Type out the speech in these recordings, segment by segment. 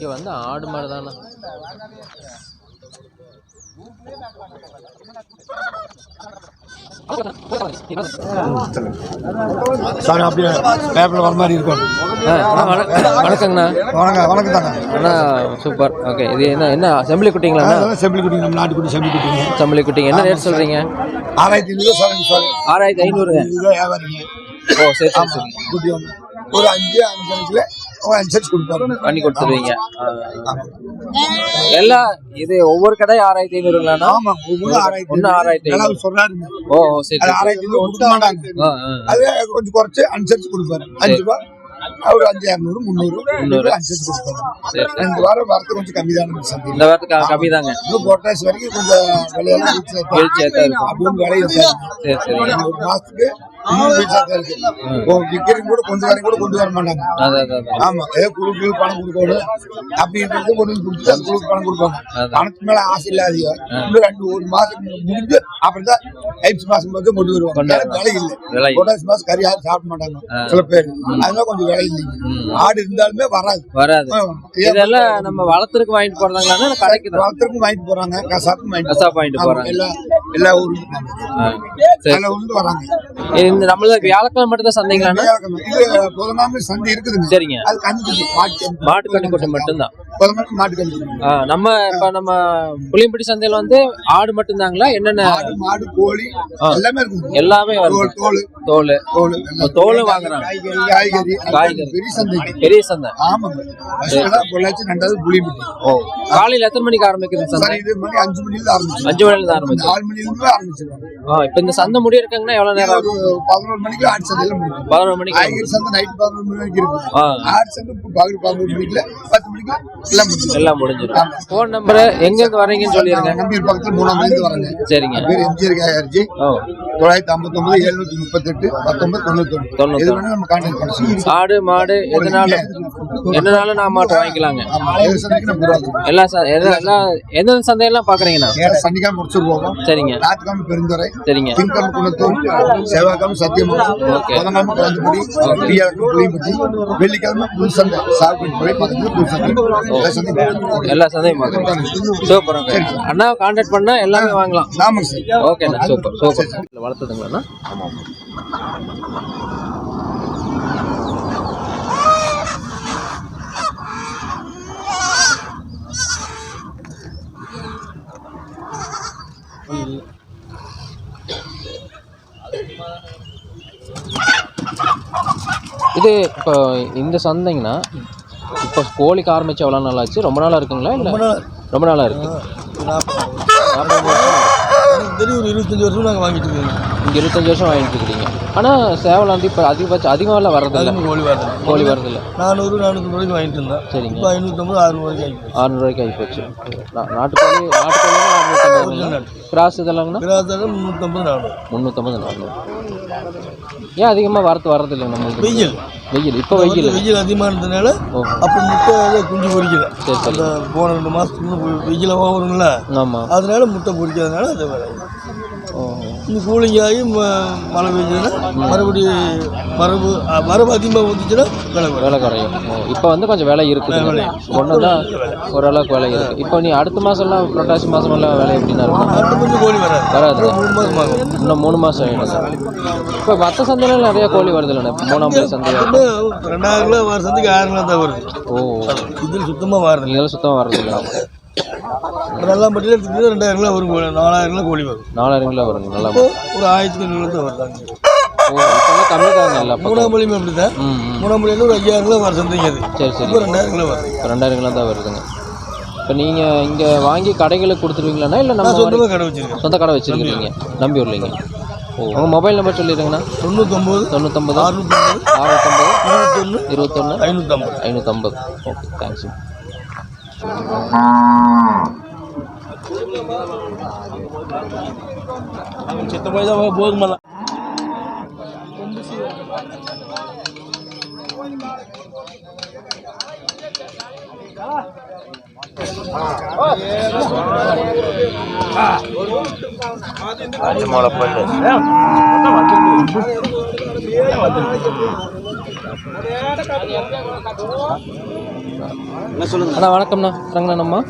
இங்கே வந்து ஆடு மாதிரி தானே. சார் அப்படியே பேப்பரில் வர மாதிரி இருக்கும். வணக்கங்கண்ணா. வணக்கம் வணக்கம் தாங்க. அண்ணா சூப்பர். ஓகே இது என்ன என்ன செம்பிளி அதெல்லாம் செம்பிளி குட்டிங்க நம்ம நாட்டுக்குட்டி செம்பிளி குட்டிங்க. செம்பிளி குட்டிங்க. என்ன ரேட் சொல்கிறீங்க ஆறாயிரத்தி ஐநூறு சொல்லுங்க சார். ஆறாயிரத்தி ஐநூறுங்க ஓ சரி சரி குட்டி ஒன்று ஒரு அஞ்சு அஞ்சு அஞ்சுல அனுசரிச்சு கொடுப்பாரு பண்ணி கொடுத்துருவீங்க. ஆ. எல்லா இது ஒவ்வொரு கடை ஆறாயிரத்தி ஐநூறுங்களாண்ணா ஆமா ஒவ்வொரு ஆறாயிரத்தி ஐநூறு சொல்றாருங்க ஓ சரி ஆறாயிரத்தி ஐநூறு கொடுக்க மாட்டாங்க. அது கொஞ்சம் குறைச்சு அனுசரிச்சு கொடுப்பாரு. அஞ்சு ரூபா ஒரு அஞ்சு இரநூறு முந்நூறு. முந்நூறு. சரி சரி. ரெண்டு வாரம் வரது கொஞ்சம் கம்மி தானே இந்த வாரத்துக்கு கம்மி தாங்க இன்னும் பொட்டாசி வரைக்கும் கொஞ்சம் விலையெல்லாம் வீழ்ச்சியாக இருக்கும். அப்படின்னு விலை இருக்காது சரி. ஒரு மாசத்துக்கு கூட கொஞ்சம் வரைக்கும் கூட கொண்டு வர மாட்டாங்க. ஆமா குழுக்கு பணம் கொடுக்கணும். அப்படின்றது கொண்டு கொடுத்து அந்த குழுக்கு பணம் கொடுப்பாங்க. மேல ஆசை இல்லாதீங்க. இன்னும் ரெண்டு ஒரு மாசம் முடிஞ்சு அப்புறம் தான் ஐப்ஸ் மாசம் பார்த்து கொண்டு வருவாங்க. விலை இல்லை. பொட்டாசி மாசம் கறி யாரும் சாப்பிட மாட்டாங்க. சில பேர். அதனால கொஞ்சம் விலை இல்லைங்க ஆடு இருந்தாலுமே வராது. வராது. இதெல்லாம் நம்ம வளர்த்துருக்கு வாங்கிட்டு போறாங்களான்னா இல்ல கடைக்கு தான். வளர்த்துக்கும் வாங்கிட்டு போறாங்க. கசாப்பு வாங்கிட்டு போறாங்க. எல்லா எல்லா ஊரும் ஆ. சரி. எல்லா ஊர்ல வராங்க. இந்த நம்மள வியாழக்கிழமை மட்டும் தான் சந்தைங்களாண்ணா? இது சந்தை இருக்குதுங்க. சரிங்க. அது கண்டுக்குட்டி மாட்டு மாட்டு கண்ணி குட்டி மட்டும்தான் நம்ம இப்ப நம்ம புளியம்பட்டி சந்தையில வந்து ஆடு மட்டும்தாங்களா? என்னென்ன? ஆடு மாடு கோழி எல்லாமே இருக்குது எல்லாமே தோல் தோல். தோல். தோல் வாங்குறாங்க. காய்கறி காய்கறி. பெரிய சந்தை. பெரிய சந்தை. ஆமாங்க. பொள்ளாச்சி ரெண்டாவது புளியம்பட்டி. ஓ. காலையில எத்தனை மணிக்கு ஆரம்பிக்குது சந்தை? சார் இது மணி அஞ்சு மணில ஆரம்பிச்சு. அஞ்சு மணில இருந்து ஆரம்பிச்சு. நாலு மணில இருந்து ஆரம்பிச்சிருவாங்க. இப்ப இந்த சந்தை முடி இருக்காங்கன்னா எவ்வளவு நேரம் ஆகும்? பதினோரு மணிக்கு ஆடு சந்தையில முடியும் பதினோரு மணிக்கு காய்கறி சந்தை நைட் பதினோரு மணி வரைக்கும் இருக்கு ஆ. ஆடு சந்தை இப்போ பகல் பதினோரு மணிக்குல பத்து மணிக்கு எல்லாம் முடியும் எல்லாம் முடிஞ்சிடும். போன் நம்பர் எங்க இருந்து வர்றீங்கன்னு சொல்லிருங்க. நம்பியூர் பக்கத்துல மூணாம் வரேங்க. சரிங்க. பேர் எம்ஜிஆர் காயாரிஜி தொள்ளாயிரத்தி எழுநூத்தி பத்தொன்பது தொண்ணூத்தொன்று. தொண்ணூத்தொன்று. இது வேணா நம்ம கான்டாக்ட் பண்ண சொல்லுங்க ஆடு மாடு எதுனாலும். என்னனாலும் நான் மாட்டு வாங்கிக்கலாங்க. எல்லா எல்லாம் எந்தெந்த சந்தையெல்லாம் பாக்குறீங்கண்ணா நேர சனிக்காம முடிச்சு போவோம். சரிங்க. ஞாயிற்றுக்கிழமை பெருந்துறை. சரிங்க. திங்கக்கிழமை குணத்தூர் செவ்வாய்க்கிழமை சத்தியமங்கலம். புதன்கிழமை குழந்தைப்படி வியாழக்கிழமை புளியம்பட்டி. வெள்ளிக்கிழமை புது சந்தை. சாப்பிட்டு பக்கத்துல புது சந்தை. எல்லா சந்தையும் எல்லா பாக்குறீங்க சூப்பர் அண்ணா கான்டாக்ட் பண்ணா எல்லாமே வாங்கலாம். ஆமாங்க சார். ஓகேண்ணா சூப்பர் சூப்பர். வளர்த்துதுங்களாண்ணா? இது இப்போ இந்த சந்தைங்கண்ணா இப்போ கோழிக்கு ஆரம்பிச்சு எவ்வளோ நாள் ஆச்சு? ரொம்ப நாளாக இருக்குங்களா இல்லை? ரொம்ப நாளாக இருக்கு நாற்பது வருஷம் தெரியும் ஒரு இருபத்தஞ்சு வருஷம் நாங்கள் வாங்கிட்டு இருக்கோம். இங்கே இருபத்தஞ்சு வருஷம் வாங்கிட்டு இருக்கிறீங்க. ஆனால் சேவல் வந்து இப்போ அதிகபட்சம் அதிகமாகலாம் வர்றதில்ல. கோழி வரது கோழி வர்றதில்ல. நானூறு நானூற்றி ரூபாய்க்கு வாங்கிட்டு இருந்தேன். சரிங்க. இப்போ ஐநூற்றம்பது ரூபாய்க்கு வாங்கிட்டு அறுநூறுவாய்க்கு ஆகி போச்சு. நாட்டுக்கோழி நாட்டுக்கோழி கிராஸ் இதெல்லாங்கண்ணா கிராத்தாலும் முந்நூற்றம்பது நானூறு. முந்நூற்றம்பது நானூறு. ஏன் அதிகமாக வரத்து வர்றதில்லை நம்மளுக்கு? வெயில். வெயில் இப்போ வெயில் வெயில் அதிகமானதுனால ஓ அப்போ முட்டை குஞ்சு பொரிக்கல. சரி சரி. போன ரெண்டு மாதத்துக்கு வெயிலாக வருங்கள ஆமாம் அதனால முட்டை பொரிக்காதனால அது வேலை கூலிங் ஆகி மழை பெஞ்சதுன்னா மறுபடியும் மரபு மரபு அதிகமாக வந்துச்சுன்னா விலை விலை குறையும். இப்போ வந்து கொஞ்சம் விலை இருக்குது. ஒன்று தான் ஓரளவுக்கு விலை இருக்குது இப்போ நீ அடுத்த மாதம்லாம் புரட்டாசி மாதமெல்லாம் விலை எப்படின்னா இருக்கும்? அடுத்த கொஞ்சம் கோழி வராது. வராது மூணு மாதம் ஆகும். இன்னும் மூணு மாதம் ஆகிடும் இப்போ மற்ற சந்தையில நிறைய கோழி வருது இல்லைண்ணா? மூணாம் பள்ளி சந்தை ரெண்டாயிரம் கிலோ வருஷத்துக்கு ஆயிரம் கிலோ தான் வருது. ஓ. இதில் சுத்தமாக வருது இதெல்லாம் சுத்தமாக வர்றது இல்லை நல்லா மட்டும் எடுத்துக்கிட்டு ரெண்டாயிரம் கிலோ வரும் நாலாயிரம் கிலோ கோழி வரும். நாலாயிரம் கிலோ வருங்க நல்லா ஒரு ஆயிரத்தி ஐநூறு தான் வருதாங்க மூணாம் மொழியும் அப்படி தான் மூணாம் மொழியில் ஒரு ஐயாயிரம் கிலோ வர சந்தைங்க அது. சரி சரி. ரெண்டாயிரம் கிலோ வருது ரெண்டாயிரம் கிலோ தான் வருதுங்க. இப்போ நீங்கள் இங்கே வாங்கி கடைகளுக்கு கொடுத்துருவீங்களாண்ணா? இல்லை நம்ம சொந்தமாக கடை வச்சிருக்கேன். சொந்த கடை வச்சிருக்கீங்க. நம்பி. ஊர்லிங்க ஓ உங்கள் மொபைல் நம்பர் சொல்லிடுங்கண்ணா. தொண்ணூத்தொம்பது தொண்ணூத்தொம்பது அறுநூத்தொம்பது அறுபத்தொம்பது இருபத்தொன்று இருபத்தொன்று ஐநூற்றம்பது ஐநூற்றம்பது ஓகே தேங்க்ஸ் சித்த போய் தான் போதுமல்ல என்ன சொல்லுங்க அண்ணா வணக்கம்ண்ணா. ரங்கண்ணா நம்ம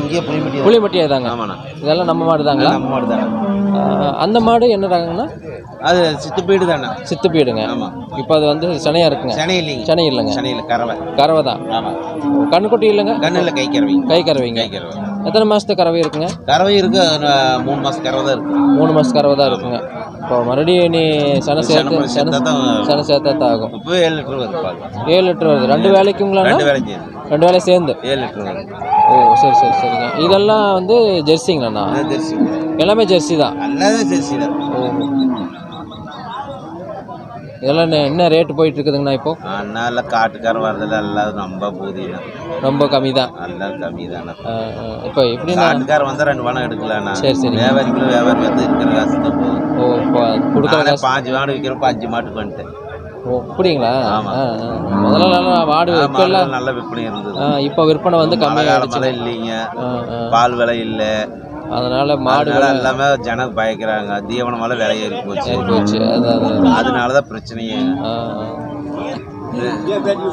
இங்கேயே புளிமட்டி புளியம்பட்டியா தாங்க. ஆமாண்ணா. இதெல்லாம் நம்ம மாடு தாங்களா நம்ம மாடு தானே ஆஹ் அந்த மாடு என்ன ரகங்கண்ணா? அது சித்து போயிடு தானே சித்து பீடுங்க ஆமாம் இப்போ அது வந்து சனையா இருக்குங்க. சனை இல்லைங்க. சனை இல்லைங்க. சனையில் கறவை. கறவை தான். ஆமாம் கண்ணுக்குட்டி இல்லைங்க? கண்ணில் கை கறவைங்க. கை கறவைங்க. கை கறவை. எத்தனை மாசத்து கறவை இருக்குங்க? கறவை இருக்கு மூணு மாதம் கறவை தான் இருக்கு. மூணு மாசத்து கறவை தான் இருக்குங்க. இப்போ மறுபடியும் நீ சனை சேர்த்து சனை சேர்த்தா தான் ஆகும். இப்போ ஏழு லிட்டர் வருது ஏழு லிட்டர் வருது. ரெண்டு வேலைக்குங்களாண்ணா? ரெண்டு வேலை செய்யுது ரெண்டு வேலை சேர்ந்து? ஏழு லிட்டர் வருது. ஓ சரி சரி சரிங்க. இதெல்லாம் வந்து ஜெர்சிங்கண்ணா அது ஜெர்சி. எல்லாமே ஜெர்சி தான். எல்லாமே ஜெர்சி தான். ஓ. இதெல்லாம் என்ன- ரேட்டு போயிட்டு இருக்குதுங்கண்ணா இப்போ? அதனால காட்டுக்கார வரதில்ல எல்லாம் ரொம்ப பூதி ரொம்ப கம்மி தான் எல்லாம் கம்மி தானே இப்போ எப்படின்னா காட்டுக்கார வந்தா ரெண்டு பணம் எடுக்கலண்ணா. சரி சரி. வியாபாரிகளும் வியாபாரி வந்து இருக்கிற காசு தான் போதும் ஓ இப்போ கொடுக்குற காசு பாஞ்சு மாடு விற்கிறப்ப அஞ்சு மாட்டுக்கு வந்துட்டேன். ஓ அப்படிங்களா. முதல்ல நல்லா வாடு இப்போ மாடு எல்லாம் நல்ல விற்பனை இருந்தது. இப்போ விற்பனை வந்து கம்மியாக இல்லைங்க. பால் விலை இல்லை. அதனால மாடு எல்லாமே ஜனம் பயக்கிறாங்க. தீவனம் மேலே விலை ஏறி போச்சு. போச்சு அதான் அதான். அதனால தான் பிரச்சனையே.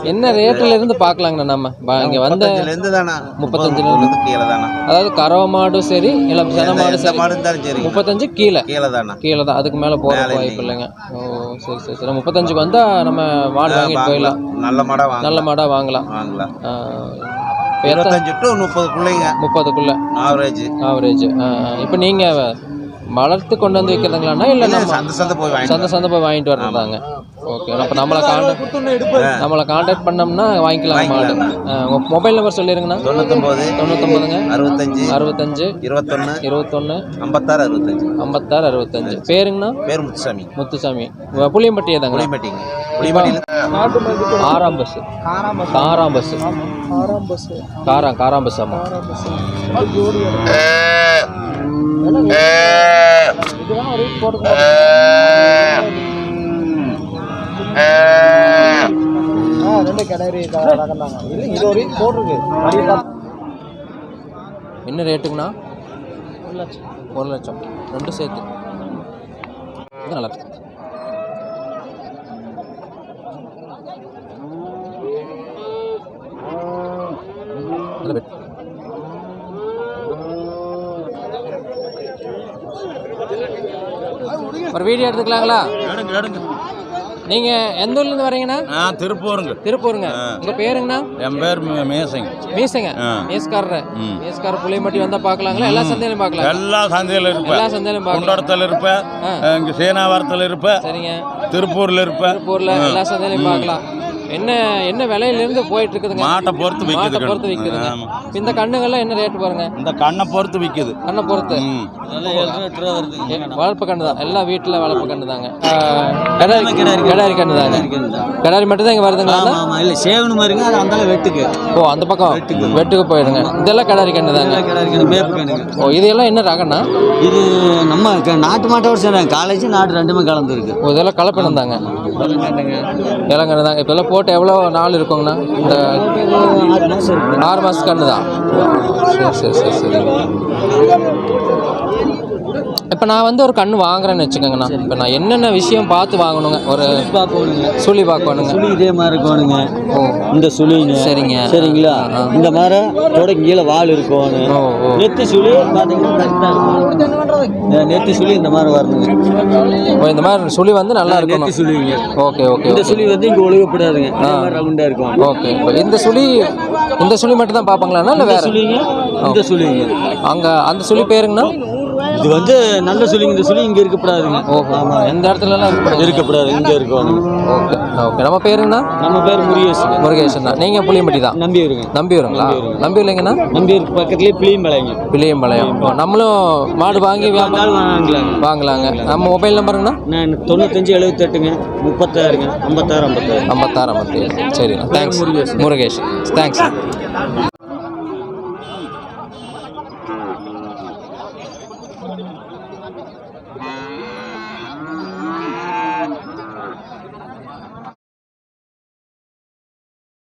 என்ன ரேட்டில் இருந்து பார்க்கலாங்கண்ணா நம்ம? இங்க வந்த இருந்து தானா முப்பத்தஞ்சுல இருந்து கீழே தானா அதாவது கறவை மாடும் சரி இல்லை சென மாடு சரி. மாடு இருந்தாலும் சரி. முப்பத்தஞ்சு கீழே. கீழே தானா கீழே தான் அதுக்கு மேலே மேலே வாய்ப்பு இல்லைங்க. ஓ சரி சரி சரி. முப்பத்தஞ்சுக்கு வந்தால் நம்ம மாடு வாங்கிட்டு போயிடலாம். நல்ல மாடா நல்ல மாடாக வாங்கலாம். வாங்கலாம். இருபத்தஞ்சு டு முப்பது பிள்ளைங்க முப்பதுக்குள்ளே ஆவரேஜ் ஆவரேஜ் இப்போ நீங்கள் வளர்த்து கொண்டு வந்து வைக்கிறதுங்களாண்ணா இல்லை சந்தை சந்தை போய் சந்தை சந்தை போய் வாங்கிட்டு வர்றதாங்க ஓகே அப்போ நம்மளை காண்டாக்ட் நம்மளை காண்டாக்ட் பண்ணோம்னா வாங்கிக்கலாம் மாடு உங்கள் மொபைல் நம்பர் சொல்லிடுங்கண்ணா தொண்ணூத்தொம்பது தொண்ணூத்தொம்பதுங்க. அறுபத்தஞ்சு அறுபத்தஞ்சு இருபத்தொன்னு இருபத்தொன்று ஐம்பத்தாறு அறுபத்தஞ்சு. ஐம்பத்தாறு அறுபத்தஞ்சு. பேருங்கண்ணா? பேர் முத்துசாமி. முத்துசாமி. புளியம்பட்டியே தாங்க புளிமட்டிங்க புளிமட்டியில் ஆறாம் பஸ். காராம் பஸ். காராம் காராம் பஸ் ஆமாம் என்ன ரேட்டுங்கண்ணா? ஒரு லட்சம். ஒரு லட்சம். ரெண்டு சேர்த்து. இது நல்லா இருக்கு. ஒரு வீடியோ எடுத்துக்கலாங்களா? எடுங்க எடுங்க. நீங்க எந்த ஊர்ல இருந்து வரீங்கண்ணா? நான் திருப்பூருங்க. திருப்பூருங்க. உங்க பேருங்கண்ணா? என் பேர் மேசங்க. மீசங்க. மீஸ்காரர். மீஸ்காரர் புளியம்பட்டி வந்தா பார்க்கலாங்களா? எல்லா சந்தையிலும் பார்க்கலாம் எல்லா சந்தையில் இருப்பேன். எல்லா சந்தையிலும் குண்டடத்தில் இருப்பேன். இங்கே சீனாவரத்தில் இருப்பேன். சரிங்க. திருப்பூரில் இருப்பேன். திருப்பூர்ல எல்லா சந்தையிலும் பார்க்கலாம். என்ன என்ன விலையில இருந்து போயிட்டு இருக்குதுங்க மாட்டை பொறுத்து மாட்டை விற்குது பொறுத்து விற்குதுங்க இந்த கண்ணுங்கள்லாம் என்ன ரேட் பாருங்க? இந்த கண்ணை பொறுத்து விற்குது கண்ணை பொறுத்து. ம். வளர்ப்பு கண்ணு தான். எல்லா வீட்டில் வளர்ப்பு கண்ணு தாங்க. கிடாரி கிடாரி கண்ணு தாங்க. கிடாரி மட்டும் தான் இங்கே வருதுங்களா? இல்லை சேவனு மாதிரிங்க. அது அந்த வெட்டுக்கு. ஓ அந்த பக்கம். வெட்டுக்கு. போயிடுங்க. இதெல்லாம் கிடாரி கண்ணு தாங்க. ஓ இது எல்லாம் என்ன ரகண்ணா இது நம்ம நாட்டு மாட்டோட சேர்ந்தாங்க காலேஜ் நாட்டு ரெண்டுமே கலந்துருக்கு. ஓ இதெல்லாம் கலப்பினம் தாங்க. இளங்கன்று தாங்க. இப்போல்லாம் போட்டு எவ்வளோ நாள் இருக்குங்கண்ணா? இந்த ஆறு மாதம் மாதம் கண்ணு தான். சரி சரி சரி சரி. இப்போ நான் வந்து ஒரு கண்ணு வாங்குறேன்னு வச்சுக்கோங்கண்ணா. இப்போ நான் என்னென்ன விஷயம் பார்த்து வாங்கணுங்க? ஒரு பார்க்கணுங்க சுழி பார்க்கணுங்க. சுழி இதே மாதிரி இருக்கணுங்க. ஓ. இந்த சுழிங்க. சரிங்க. சரிங்களா? இந்த மாதிரி தொடக்க கீழே வால் இருக்கணும் நெத்தி சுழி பார்த்தீங்கன்னா நெத்தி சுழி இந்த மாதிரி வரணுங்க. ஓ இந்த மாதிரி சுழி வந்து நல்லா இருக்கணும். நெத்தி சுழிங்க. ஓகே ஓகே இந்த சுழி வந்து இங்கே ஒழுகப்படாதுங்க. ரவுண்டாக இருக்கும். ஓகே இந்த சுழி இந்த சுழி மட்டும் தான் பார்ப்பாங்களாண்ணா இல்லை வேற? சுழிங்க இந்த சுழிங்க. அங்கே அந்த சுழி பேருங்கண்ணா? இது வந்து நல்ல சுழிங்க இந்த சுழி இங்கே இருக்கக்கூடாதுங்க ஓஹோ. எந்த இடத்துலலாம் இருக்கக்கூடாது இருக்கக்கூடாது இங்கே இருக்கணும். ஓகே. ஓகே. நம்ம பேருங்கண்ணா நம்ம பேர் முருகேஷ் முருகேசன் தான். நீங்கள் புளியம்பட்டி தான்? நம்பி வருங்க நம்பியூருங்களா நம்பியூர்லைங்கண்ணா நம்பியூருக்கு பக்கத்துலேயே பிளியம்பாளையங்க. பிள்ளையம்பாளையம் ஓ, நம்மளும் மாடு வாங்கி வியாபாரம் வாங்கலாங்க. வாங்கலாங்க. நம்ம மொபைல் நம்பருங்கண்ணா நான் தொண்ணூத்தஞ்சு எழுபத்தெட்டுங்க முப்பத்தாறுங்க. ஐம்பத்தாறு ஐம்பத்தாறு. ஐம்பத்தாறு ஐம்பத்தி ஏழு சரிண்ணா தேங்க்ஸ் முருகேஷ் தேங்க்ஸ்